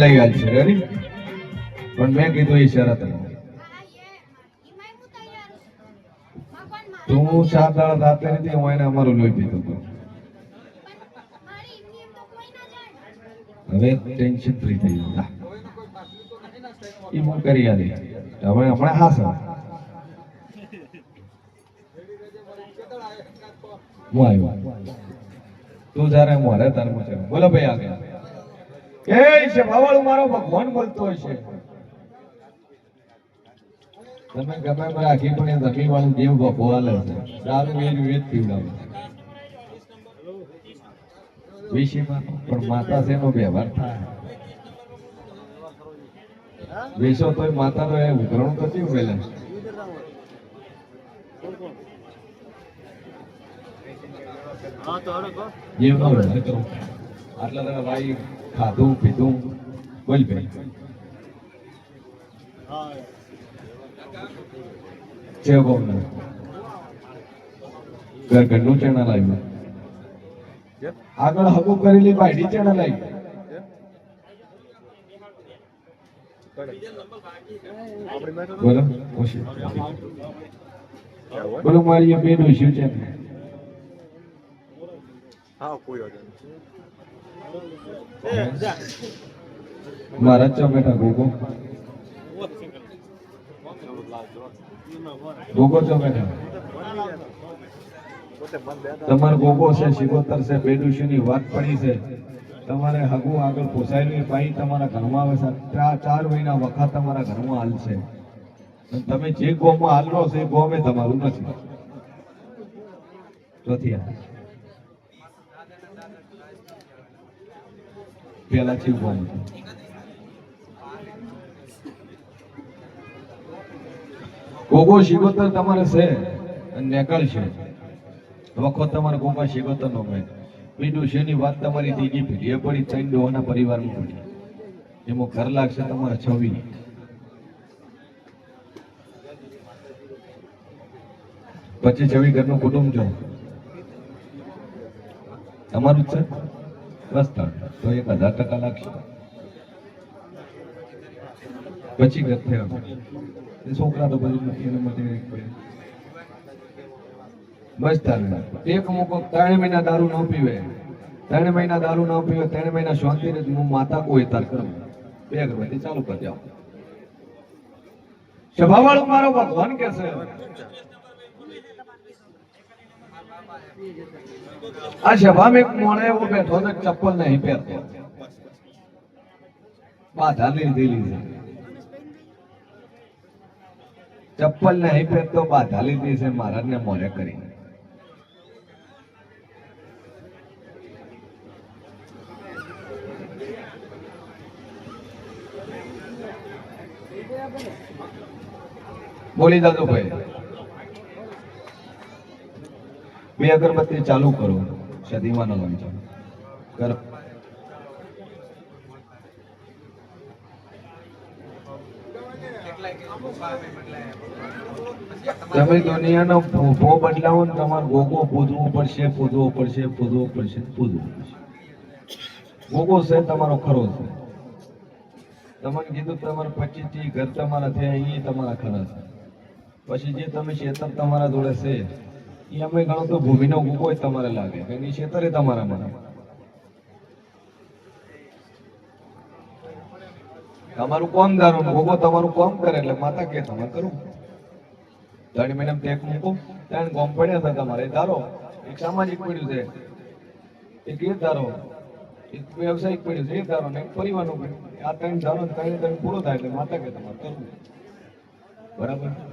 લઈ આવી છે રેડી પણ મેં કીધું એ શરત તું સાત દાડા રાતે નથી, હું એને અમારું લોહી પીધું હતું. હવે ટેન્શન ફ્રી થઈ ગયું. એ હું કરી આલી. હવે હમણાં હા સર હું આવ્યો. તું જ્યારે હું હરે તારે હું બોલો ભાઈ આગળ. એ છે ભાવાળું મારો ભગવાન બોલતો છે. તમે ગમે એમ આખી પણ એ વાળું જીવ બપો છે. દારૂ વેજ વેદ પીવડાવે વિશેમાં પણ માતા શેનો વ્યવહાર થાય. વિશો તો માતાનો એ ઉઘરણું તો થયું પેલા જીવનો આટલા દાડા ભાઈ ખાધું, પીધું, બોલ ભાઈ. છે બોલ ઘર ઘરનું ચેનલ આવ્યું. આગળ હગું કરેલી બાયડી ચેનલ આવી. બોલો. બોલો, મારી બે ડોસ્યું છે. હા, કોઈ વાંધો મારા બેઠા ગોગો? ગોગો ચો બેઠા તમારે ગોગો છે શિકોતર છે બેડુશીની વાત પડી છે. તમારે હગું આગળ પોસાયેલું એ પાઈ તમારા ઘરમાં આવે છે. ચાર ચાર મહિના વખત તમારા ઘરમાં હાલ છે. તમે જે ગોમાં હાલરો છો, એ ગોમે તમારું નથી. ચોથી આ. પેલા ચીવ ગોમ હતું. ગોગો શિકોતર તમારે છે નેકળ છે. વખત તમારે ગોગા શિકોતર નો ભાઈ બીજું શેની વાત તમારી ત્રીજી પેઢી એ પડી ત્રણ ડોહાના પરિવારમાં પડી. એમાં ઘર લાગશે તમારા છવી પછી છવી ઘરનું કુટુંબ જો. તમારું જ છે? બસ તો એક હજાર ટકા લાગશે. પછી ઘર થયા એ છોકરા તો નથી એના એક પડે. એક મૂકો, ત્રણ મહિના દારૂ ન પીવે. ત્રણ મહિના દારૂ ન પીવે, ત્રણ મહિના શાંતિ રહે. હું માતા કોઈ તાર કરું. બે અગરબત્તી ચાલુ કરી દો સભાવાળો મારો ભગવાન કે છે. આ એક મોણે એવો બેઠો તો ચપ્પલ નહીં પહેરતો. બાધા લીધેલી છે ચપ્પલ નહીં પહેરતો બાધા લીધી છે, મહારાજને મોરે કરી. બોલી દાદુ ભાઈ બે અગરબત્તી ચાલુ કરો સદીવાનો કર તમે દુનિયાનો ભો બદલાવો ને તમારે ગોગો પૂજવું પડશે, પૂજવો પડશે પૂજવો પડશે, પૂજવું પડશે. ગોગો છે તમારો ખરો છે. તમને કીધું તમારે પચીસથી ઘર તમારા થયા એ તમારા ખરા છે. પછી જે તમે ચેતન તમારા જોડે છે એ ગણો તો ભૂમિનો જ તમારે લાગે એની ક્ષેત્ર તમારા મને. તમારું કોમ દારૂ ભોગો તમારું કોમ કરે, એટલે માતા કે તમે કરું. ત્રણ મહિના ટેક મૂકો. ત્રણ કોમ પડ્યા હતા તમારે. ધારો, એક સામાજિક પડ્યું છે. એક એ ધારો. એક વ્યવસાયિક પડ્યું છે. એ ધારો ને એક પરિવારનું આ ત્રણ ધારો ત્રણે ત્રણ પૂરો થાય, એટલે માતા કે તમારે કરવું. બરાબર?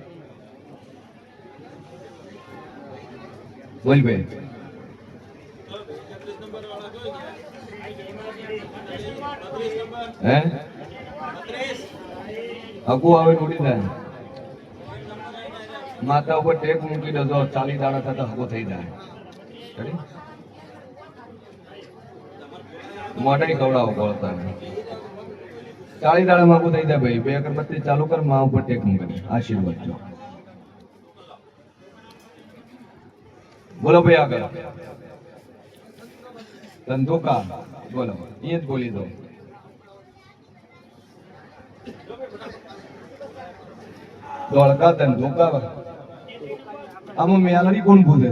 બોલ ભાઈ હે? હકુ આવે ઉડી જાય. માતા ઉપર ટેક મૂકી દેજો ચાલી દાડા થતા હકો થઈ જાય. મોટા ખવડાવો બોલતા ચાલી દાડા માગું થઈ જાય ભાઈ. બે અગરબત્તી ચાલુ કર, મા ઉપર ટેક મૂકી આશીર્વાદ જો. બોલો ભાઈ આગળ. ધંધો કા બોલો. એ જ બોલી દો ધોળકા ધંધો કા આમાં મેલડી કોણ ભૂલે?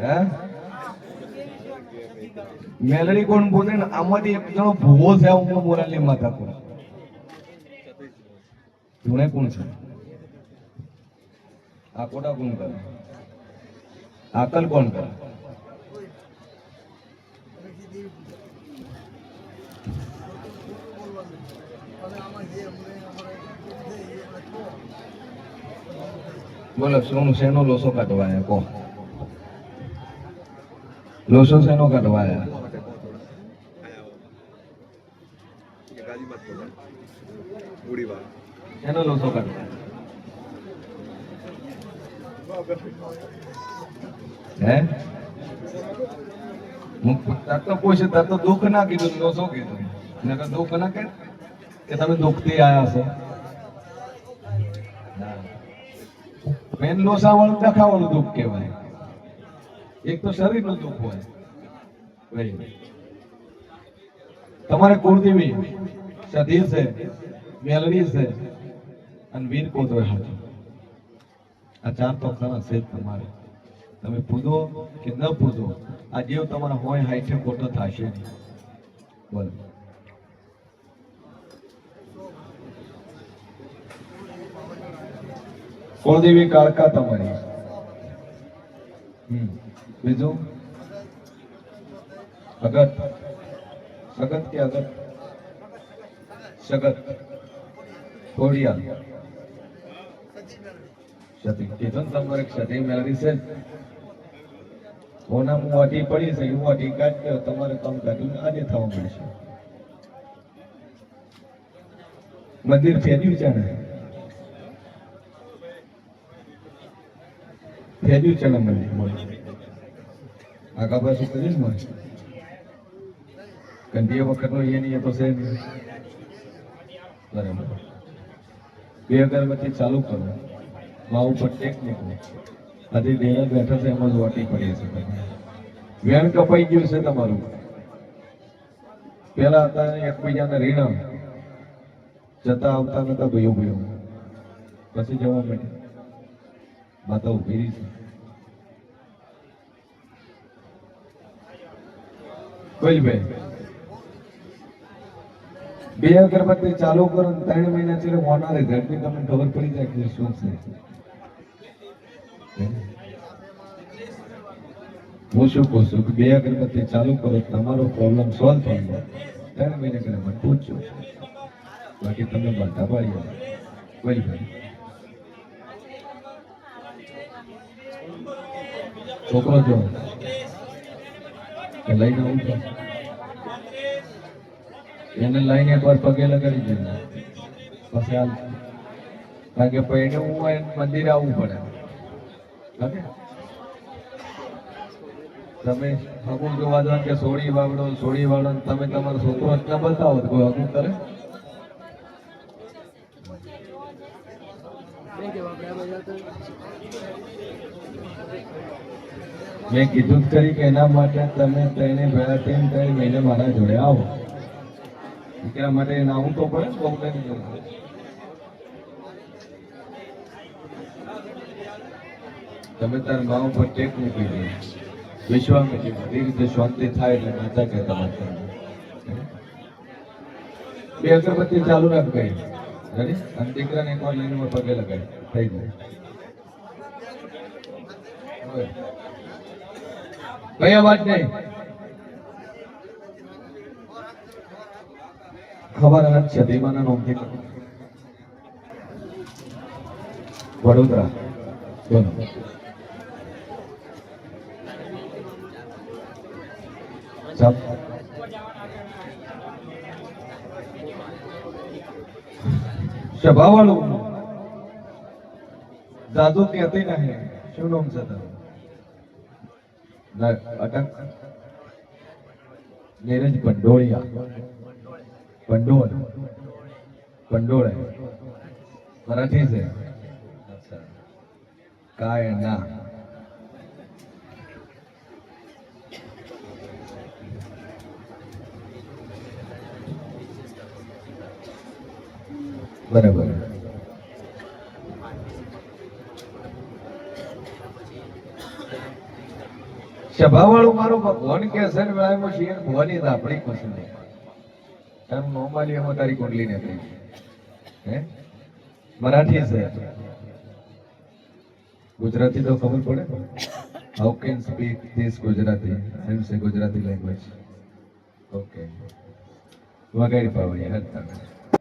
હે? મેલડી કોણ બોલે ને આમાંથી એક જણો ભૂવો છે, હું મોરાલી માતા કોણ ધૂણે કોણ છે? આ કોટા કોણ કરે? આકલ કોણ કરે? બોલો શું શેનો લોસો કાઢવાય કો. લોસો શેનો કાઢવાય શેનો લોસો કાઢવાયા હે? હું તો પૂછે તાર તો દુઃખ ના કીધું લોસો કીધું? નકર દુઃખ ના કે કે તમે દુઃખથી આવ્યા છો. મેન લોસા વાળું દખાવાનું દુઃખ કહેવાય. એક તો શરીરનું દુઃખ હોય. તમારે કુળદેવી સધી છે, મેલડી છે, અને વીર કોતરો હાથ. આ ચાર તો ખરા તમારે. તમે પૂજો કે ન પૂજો આ જીવ તમારા હોય હાઈઠે ખોટો થશે નહીં. બોલો. કુળદેવી કાળકા તમારી. બીજું? અગત સગત કે અગત? સગત. કોડિયા સતી કીધું તમારે ક્ષતિ મેળવી છે. હું વાટી પડી છે હું વાટી કાઢ તમારે કામ કાઢ્યું આજે થવા મળશે. મંદિર ફેર્યું છે ને? ફેર્યું છે ને મંદિર? આગા પાછું કર્યું ને મને કંઢીએ વખતનો એ નહીં એ તો છે બરાબર. બે અગરબત્તી ચાલુ કરો. મા ઉપર ટેકનિક આજે દેહ બેઠા છે, એમાં જ વાટી પડી છે વેણ કપાઈ ગયું છે તમારું. પેલા હતા એકબીજાને રીણ જતા આવતા નતા ભયો ભયો પછી જવા માટે માતા ઊભી રહી છે. કોઈ ભાઈ. બે અગરબત્તી ચાલુ કરો ત્રણ મહિના છે હોનારે ઝડપી તમને ખબર પડી જાય કે શું છે. હું શું છું કે બે અગરબત્તી ચાલુ કરો, તમારો પ્રોબ્લેમ સોલ્વ થઈ ત્રણ મહિને કરે મને પૂછજો. બાકી તમે બધા પાડી. કોઈ ભાઈ. છોકરો જો લઈને આવું છું. એને લઈને એકવાર પગે લગાડી દેજો પછી હાલ, કારણ કે પૈણે હું મંદિરે આવવું પડે. તમે હગું જોવા કે સોળી વાવડો સોળી વાવડો તમે તમારો છોકરો એટલા બતાવો તો કોઈ હગું કરે? મેં કીધું કરી કે એના માટે તમે તેને પહેલા થઈને ત્રણ મહિને મારા જોડે આવો. એટલા માટે આવું તો પડે ને બહુ કરી તમે તાર મા ઉપર ટેક મૂકી દો. વિશ્વામિત્રી, એ રીતે શાંતિ થાય એટલે માતા કહેતા તમારે બે અગરબત્તી ચાલુ રાખ ગઈ અને દીકરાને કોઈ લઈને પગે લગાય થઈ જાય. કઈ અવાજ નહીં? ખબર હાથ છે દેવાના નોમથી વડોદરા. બોલો. સભાવાળું દાદુ કહેતી નહીં. શું નામ છે તારું? અટક. નીરજ પંડોળિયા. પંડોળ. પંડોળ. હે. મરાઠી છે. કાય ના. બરાબર. સભાવાળું મારો ભગવાન કે છે ને વેળામાં શિયર ભવાની જ આપણી પસંદ એમ નોર્મલી એમાં તારી કુંડલી ને હે? મરાઠી છે ગુજરાતી તો ખબર પડે. How can speak this Gujarati? એમ છે ગુજરાતી લેંગ્વેજ ઓકે વગેરે પાવડી હરતા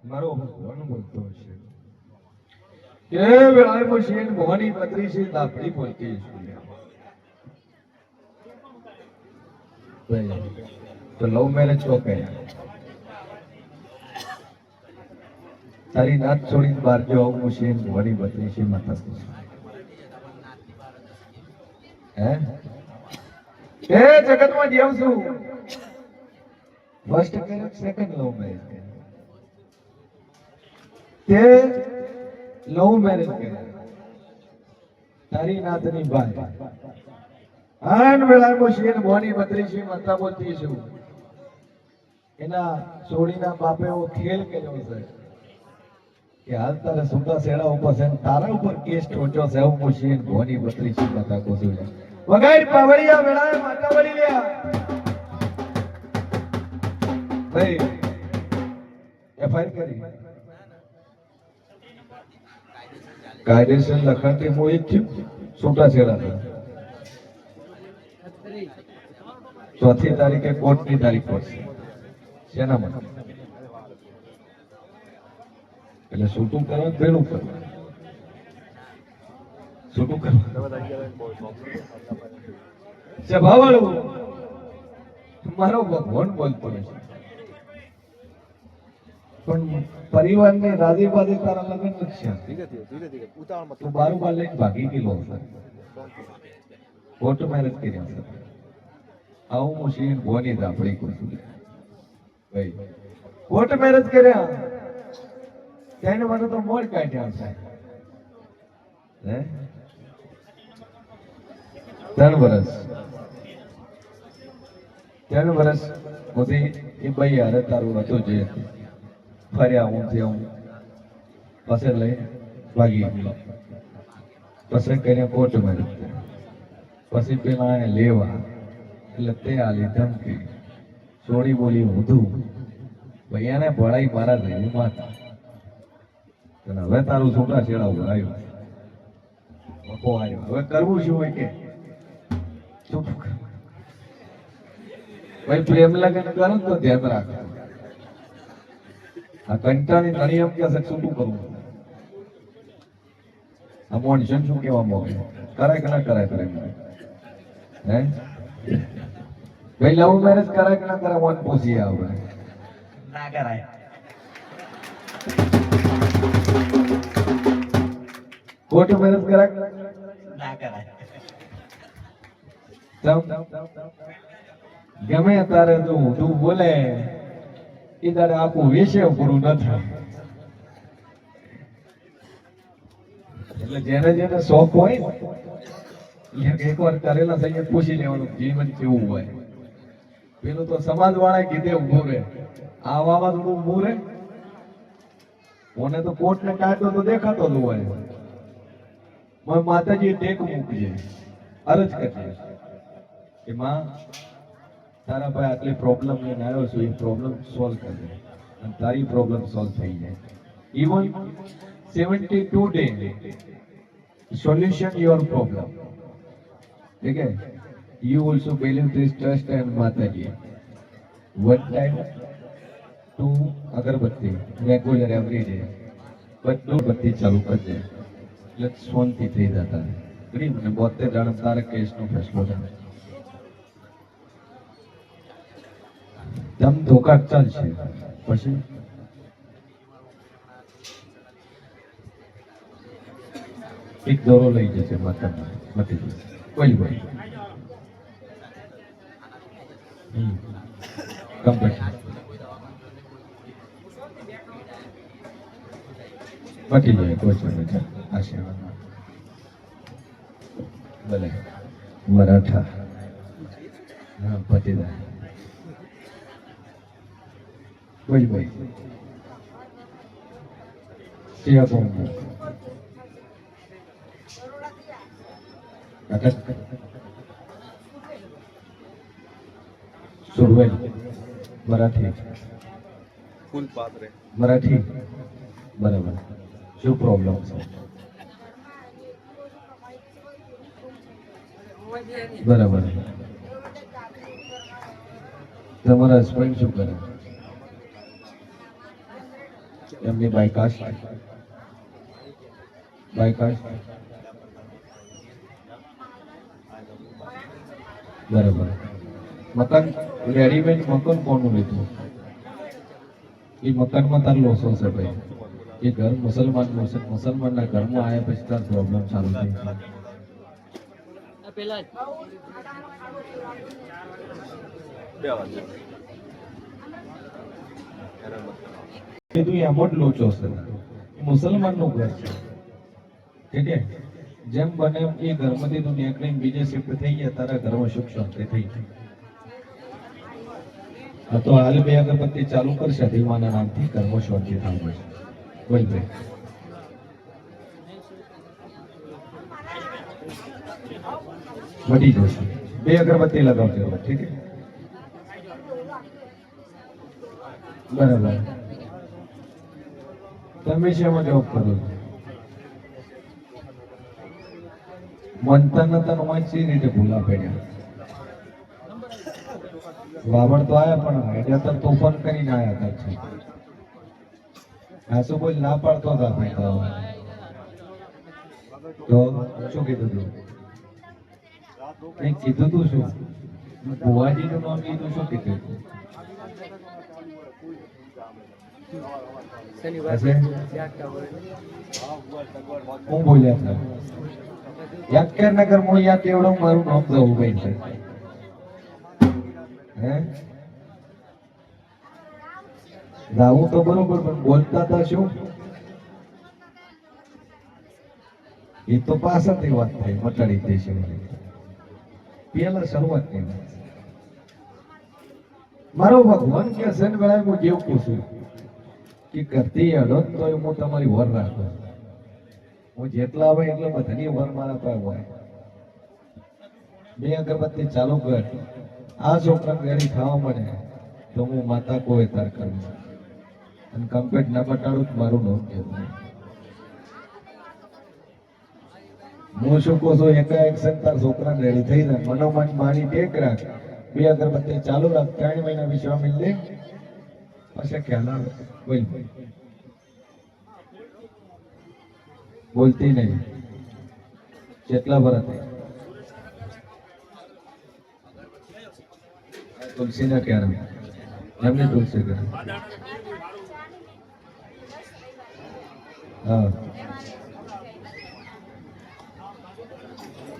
મારો ભગવાન બોલતો હશે. કે વેળામાં મશીન ભવાની પત્રી છે દાપડી બોલતી છે તો લવ મેરેજ કો કયા તારી નાત છોડીને બહાર જો આવું મશીન ભવાની પત્રી છે માતા હે? એ જગતમાં જીવ છું. ફર્સ્ટ સેકન્ડ લવ મેરેજ તે લવ મેરેજ કરે તારી નાતની ભાઈ. આન વેળામાં શેર બોની બત્રી મતાબો માતા છું. એના સોડીના બાપે એવો ખેલ કર્યો છે કે હાલ તારે સુતા શેડા ઉપર છે તારા ઉપર કેસ ટોચો છે. હું મુશીન ભવાની બત્રી છે માતા કોસું છે વગાડ પાવડિયા વેળાએ માતા વળી લ્યા. ભાઈ એફઆઈઆર કરી. કાયદેસર લખણથી હું એક થયું છૂટાછેડા થયા ચોથી તારીખે કોર્ટની તારીખ પડશે. શેના માટે? એટલે છૂટું કરવાનું ભેળું કરવું? છૂટું કરવા? મારો ભગવાન બોલતો નથી. પણ પરિવારને રાજી બાજી તારા લગ્ન નથી લઈને ભાગી ગયેલો છે કોર્ટ મેરેજ કર્યા છે. આવું હું શીન ભોની ધાપડી કરું છું ભાઈ કોર્ટ મેરેજ કર્યા. તેને મને તો મોડ કાઢ્યા છે. હે? ત્રણ વર્ષ ત્રણ વર્ષ સુધી એ ભાઈ હારે તારું હતું જે ફર્યા તે હું પછી લઈ ભાગી ગયો. પછી કરીને કોર્ટ મેરેજ પછી પેલા એને લેવા. એટલે તે આલી ધમકી. છોડી બોલી વધુ. ભૈયાને ભળાઈ મારા રહી માતા હવે તારું છોટા છેડા ઉપર આવ્યું. મકો આવ્યો. હવે કરવું શું હોય કે? ચૂપ. ભાઈ, પ્રેમ લગન કરો તો ધ્યાન રાખ. આ કંટાળી ઘણી એમ કે છે છૂટું કરવું? આ મોનસન શું કેવા માંગે? કરાય કે ના કરાય પ્રેમ હે? ભાઈ લવ મેરેજ કરાય કે ના કરાય મોન પૂછીએ આપણે. ના કરાય. કોર્ટ મેરેજ કરાય ના કરાય? ગમે તારે તું તું બોલે એ તારે આખું વિષય પૂરું ન થાય. એટલે જેને જેને શોખ હોય એક એકવાર કરેલા થઈને પૂછી લેવાનું જીવન કેવું હોય. પેલું તો સમાજ વાળા કીધે ઊભું રહે. આવામાં થોડું ઉભું રે મને તો કોટ ને કાઢતો તો દેખાતો જ હોય. માતાજી ટેક મૂકજે. અરજ કરજે કે તારા ભાઈ આટલી પ્રોબ્લેમ લઈને આવ્યો છું, એ પ્રોબ્લેમ સોલ્વ કરી દે. અને તારી પ્રોબ્લેમ સોલ્વ થઈ જાય. Even seventy two day solution your problem ઠીક હે you also believe this trust and Mataji. One time two અગરબત્તી રેગ્યુલર એવરી ડે બધું બત્તી ચાલુ કરજે એટલે સોનથી થઈ જતા. ગરીબ ને બોતેર જણા તારે કેસનો ફેસલો થાય દમ ધોકા ચાલશે પછી? એક દોરો લઈ જશે માતા મતી પતી જાય, કોઈ ચિંતા નથી આશીર્વાદ. ભલે. મરાઠા. હા પતી જાય કોઈ ભાઈ. સિયા કોણ અટક સુરવેલ મરાઠી. ફૂલ પાત્રે મરાઠી? બરાબર. શું પ્રોબ્લેમ છે? બરાબર. તમારા હસબન્ડ શું કરે? એમની બાયકાશ બાયકાશ બરાબર. મકાન રેડીમેડ મકાન કોનું લીધું? એ મકાનમાં તાર લોસો છે ભાઈ. એ ઘર મુસલમાન છે મુસલમાનના ઘરમાં આવ્યા પછી તાર પ્રોબ્લેમ ચાલુ થઈ પેલા કીધું એમ જ લોચો છે મુસલમાનનું ઘર છે. ઠીક છે? જેમ બને એમ એ ઘરમાંથી તું નીકળીને બીજે શિફ્ટ થઈ ગયા, તારા ઘરમાં સુખ શાંતિ થઈ ગઈ. તો હાલ બે અગરબત્તી ચાલુ કરશે ધીમાના નામથી ઘરમાં શાંતિ થવું પડશે બોલ ભાઈ. વધી જશે. બે અગરબત્તી લગાવજો ઠીક છે? બરાબર. તમે શેમાં જોબ કરો છો? મંથન તન વાંચી રીતે ભૂલા પડ્યા? વાવડ તો આયા પણ આઈડિયા તો તોફાન કરીને આયા હતા છે. આસો બોલ ના પાડતો હતા આપણે તો શું કીધું તું? કંઈક કીધું તું શું? ભુવાજીનું નામ કીધું શું કીધું તું શનિવાર હશે? જાગતા હોય હું બોલ્યા હતા. યાદ નગર હું યાદ એવડો મારું નામ જવું ભાઈ છે. હે? ગાવું તો બરોબર પણ બોલતા હતા શું? એ તો પાછળથી વાત થઈ મટાડી દેશે પેલા શરૂઆતની વાત. મારો ભગવાન કે છે ને વેળાએ હું જેવું પૂછું. કે ઘરથી હડો ને તોય હું તમારી વર રાખું હું જેટલા આવે એટલે બધાની વર મારા પર હોય. બે અગરબત્તી ચાલુ કર. આ છોકરા રેડી ખાવા મળે તો હું માતા કોઈ તાર કરું અને કમ્પ્લેટ ના બટાડું તો મારું નામ કહેવું હું શું કહું છું? એકા સંતાર તાર છોકરા રેડી થઈ જાય મનોમન માની ટેક રાખ. બે અગરબત્તી ચાલુ રાખ. ત્રણ મહિના વિશ્વામિલ લે. ખ્યાલ આવે બોલ બોલતી નહીં કેટલા વર્ષ તુલસી ના ક્યારે એમને તુલસી કરે હા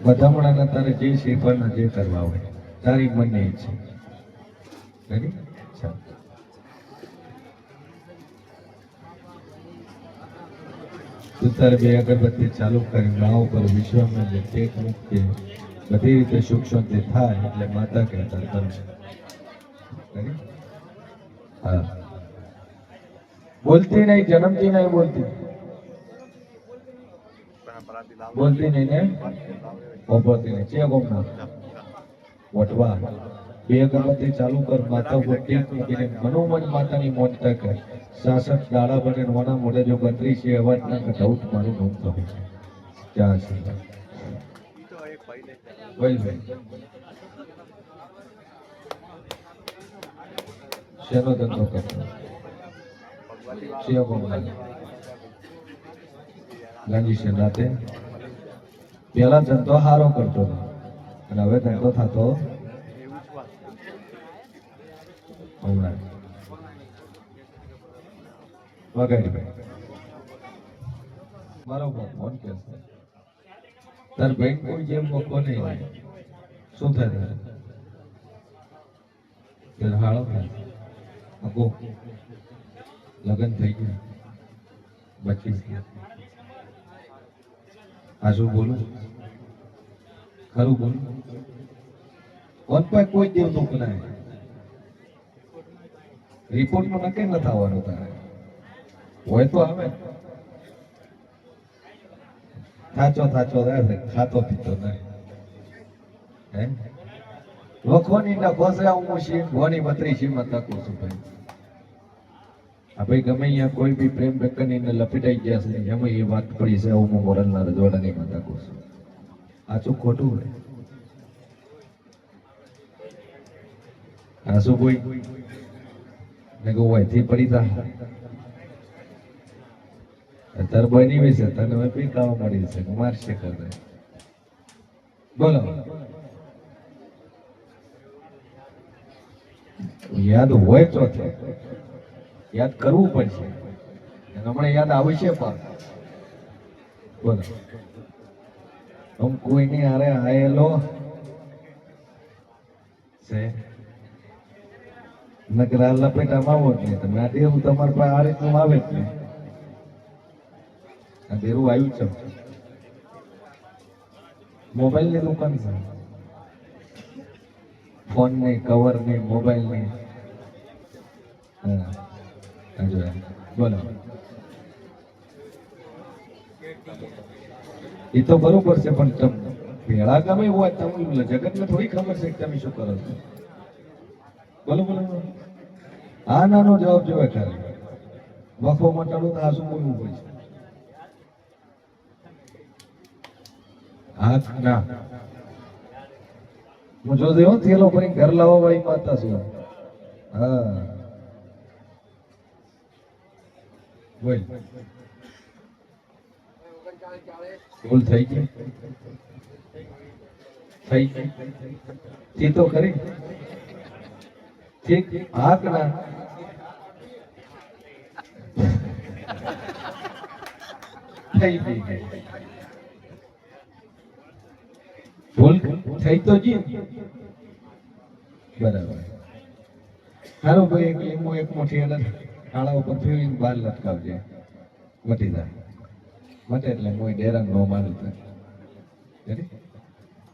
વધામણાના તારે જે શીખવાના જે કરવા હોય તારી મનની ઈચ્છા રેડી ચાલ તું બે અગરબત્તી ચાલુ કરી ગાવ પર વિશ્વમાં જે ટેક મૂકે બધી રીતે સુખ શાંતિ થાય એટલે માતા કહેતા હા. બોલતી નહીં, જન્મતી નહીં બોલતી. બોલતી નહીં ને? ઓપરતી નહીં. ચે ગોમના વટવા. બે અગરબત્તી ચાલુ કર, માતા વટી મૂકીને મનોમન માતાની મોજતા કર. શાસક દાડા બને નવાના મોઢે જો ગંદરી છે અવાજ ના તો મારું નોમ ક્યાં છે ચાર ભાઈ. શેનો ધંધો કરતો? ગાંધી છે રાતે? પેલા ધંધો સારો કરતો અને હવે ધંધો થતો? હમણાં. વગાડી મારો ફોન કે છે. કોઈ જેમ નહીં હોય. શું થાય તારે? ત્યારે લગ્ન થઈ ગયા. બચી ગયા. આ બોલું? ખરું બોલું? કોણ પાસે કોઈ દેવ દુઃખ ના રિપોર્ટમાં નક્કી નથી થવાનું તારે? હોય તો આવે. થાચો થાચો રહે ખાતો પીતો નહીં હે? વખોની ના ખોસે હું છીએ ઘોની બત્રી શીમાં તકું છું ભાઈ. આ ભાઈ ગમે અહીંયા કોઈ બી પ્રેમ બેકનીને લપેટાઈ ગયા છે, એમાં એ વાત પડી છે હું મોરલના રજવાડાની માં તકું છું. આચું ખોટું હોય? આ શું કોઈ? ને કહું અહીંથી પડી તા અત્યારે બની બી છે, તને હવે પી કામ મળી છે મારશે કરે બોલો. યાદ હોય તો. યાદ કરવું પડશે. હમણાં યાદ આવશે પણ. બોલો. હમ કોઈની હારે આયેલો છે? નકરા લપેટામાં આવો જ નહીં તમે આ દેવું તમારા પાસે આ રીતનું આવે જ નહીં દેરું આવ્યું છે. મોબાઈલની દુકાન છે. ફોન ને કવર ને મોબાઈલ ને. હા. બોલો. એ તો બરોબર છે, પણ તમ ભેળા ગમે હોય તમે જગતને થોડી ખબર છે તમે શું કરો છો? બોલો બોલો. આ નાનો જવાબ જોવે ખાલી. વફો મટાડું તો આ શું બોલવું પડશે? હાથ ના હું જો દેવો થેલો ભરીને ઘર લાવવા વાળી માતા છું. હા. ભૂલ થઈ ગઈ. થઈ તે તો ખરી. હાક ના. થઈ ગઈ ભૂલ થઈ તો જી બરાબર. હાલો ભાઈ, એક લીંબુ એક મોટી અલગ કાળા ઉપર ફેરવીને બહાર લટકાવજે. મટી જાય. મટે એટલે મોય ડેરા નો મારું તો.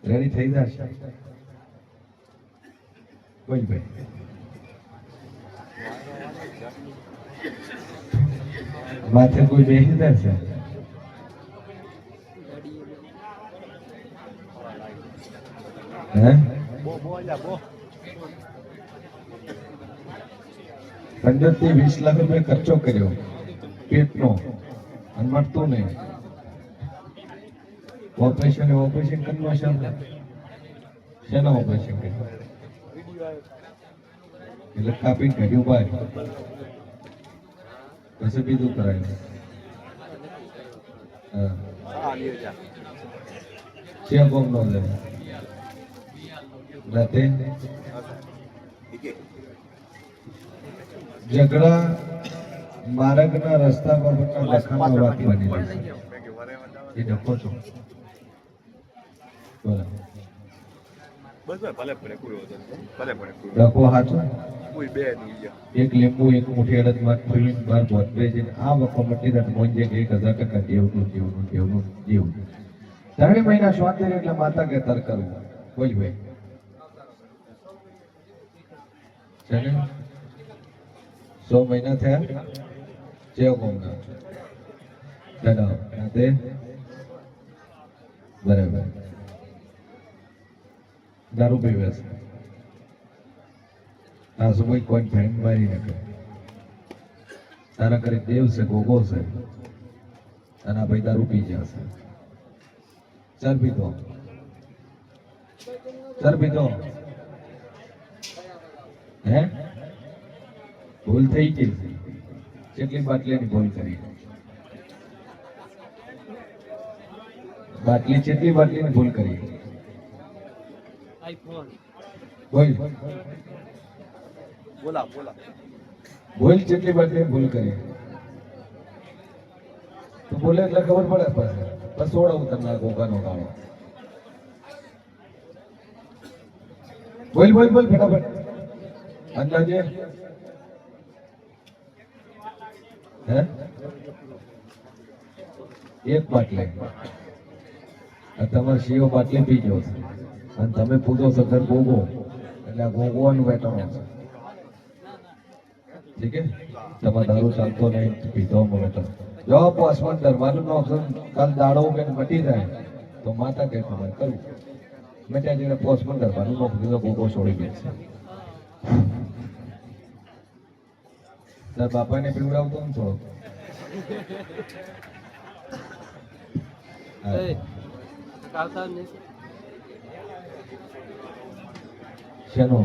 રેડી થઈ જશે. કોઈ ભાઈ. માથે કોઈ બેસી જશે? હે? પંદરથી વીસ લાખ રૂપિયા ખર્ચો કર્યો. પેટનો. અને મળતું નહીં. ઓપરેશન ઓપરેશન કરવા છે શેના ઓપરેશન કર્યું? એટલે કાપીને કર્યું ભાઈ પછી બીજું કરાયું. હા. ચેક ઓમ નો લે. રાતે? ઝઘડા માર્ગના રસ્તા પર લખાણ હોવાથી બની છે. એ ડખો છો. એક લીંબુ એક મુઠ્ઠી અડદમાં ફૂલીન બાર બોતરે છે. આ વખત મટી મોંજે કે એક હજાર ટકા દેવનું દેવનું દેવનું ત્રણેય મહિના સ્વાતંત્ર્ય એટલે માતા કે તર કરવું કોઈ ભાઈ. છે સો મહિના થયા? જેવ કોમના ચલો રાતે બરાબર. દારૂ પીવે છે. તારા સમય કોઈ ફેન મારી નાખે તારા ઘરે દેવ છે, ગોગો છે. અને ભાઈ દારૂ પી જશે ચાલ પીધો ચાલ પીધો હે ભૂલ થઈ ગઈ કેટલી બાટલીની ભૂલ કરી બાટલી કેટલી બાટલીની ભૂલ કરી બોલ બોલા બોલા ભૂલ જેટલી બાટલી ભૂલ કરી તો બોલે એટલે ખબર પડે પાસે બસ સોડાવું તમને ગોગાનો ગાળો બોલ બોલ બોલ ફટાફટ અંદાજે? હે? એક બાટલી. તમારે સીઓ બાટલી પી ગયો અને તમે પૂછો છો ઘર ગોગો એટલે આ ગોગોવાનું વેટણો છે. ઠીક છે? તમારે દારૂ ચાલતો નહીં, પીધો તો. જો પોસમન દરવાનું ઓપ્શન કાલ દાડો કે મટી જાય, તો માતા કે તમારે કરવું મેં ત્યાં જઈને પોસમન દરવાનું નોકરી ગોગો છોડી દે છે તાર બાપાને પીવડાવતો ને થોડો. શેનો?